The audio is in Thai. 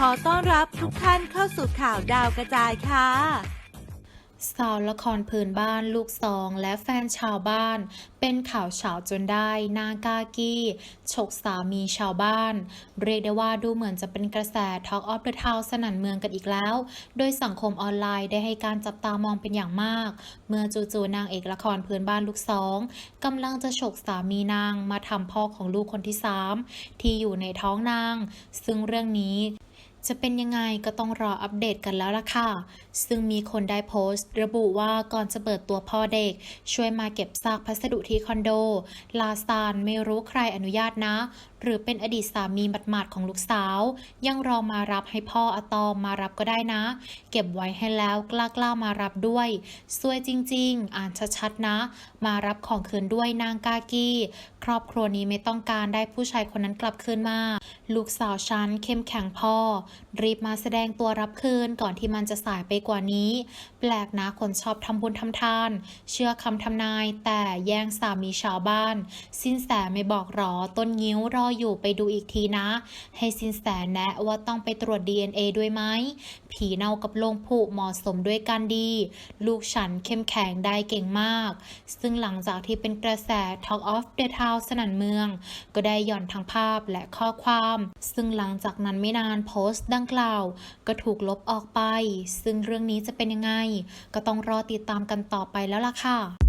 ขอต้อนรับทุกท่านเข้าสู่ข่าวดาวกระจายค่ะสาวละครพื้นบ้านลูกสองและแฟนชาวบ้าน เป็นข่าวเฉาจนได้นางกากี้ฉกสามีชาวบ้าน เรียกได้ว่าดูเหมือนจะเป็นกระแส Talk of the Town สนั่นเมืองกันอีกแล้ว โดยสังคมออนไลน์ได้ให้การจับตามองเป็นอย่างมาก เมื่อจู่ๆนางเอกละครพื้นบ้านลูกสองกำลังจะฉกสามีนางมาทำพ่อของลูกคนที่สามที่อยู่ในท้องนาง ซึ่งเรื่องนี้ จะเป็นยังไงก็ต้องรออัปเดตกันแล้วล่ะค่ะ ซึ่งมีคนได้โพสต์ ระบุว่าก่อนจะเปิดตัวพ่อเด็ก ช่วยมาเก็บซากพัสดุที่คอนโด ลาซานไม่รู้ใครอนุญาตนะ หรือเป็นอดีตสามีหมาดของลูกสาว ยังรอมารับให้พ่ออะตอมมารับก็ได้นะ เก็บไว้ให้แล้วกล้ากล้ามารับด้วยซวยจริง ๆ อ่านชัดๆนะ มารับของคืนด้วยนางกากีครอบครัวนี้ไม่ต้องการได้ผู้ชายคนนั้นกลับคืนมา ลูกสาวฉันเข้มแข็งพ่อรีบมาแสดงตัวรับคืนก่อนที่มันจะสายไปกว่านี้ แปลกนะคนชอบทำบุญทำทาน เชื่อคำทำนาย แต่แย่งสามีชาวบ้าน สินแสไม่บอกหรอต้นงิ้วรออยู่ไปดูอีกทีนะ ให้สินแสแนะว่าต้องไปตรวจ DNA ด้วยไหมผีเน่ากับโลงผุเหมาะสมด้วยกันดี ลูกฉันเข้มแข็งได้เก่งมาก ซึ่งหลังจากที่เป็นกระแส Talk of the Town สนั่นเมือง ก็ได้หย่อนทั้งภาพและข้อความ ซึ่งหลังจากนั้นไม่นานโพสต์ดังกล่าว ก็ถูกลบออกไป ซึ่งเรื่องนี้จะเป็นยังไง ก็ต้องรอติดตามกันต่อไปแล้วล่ะค่ะ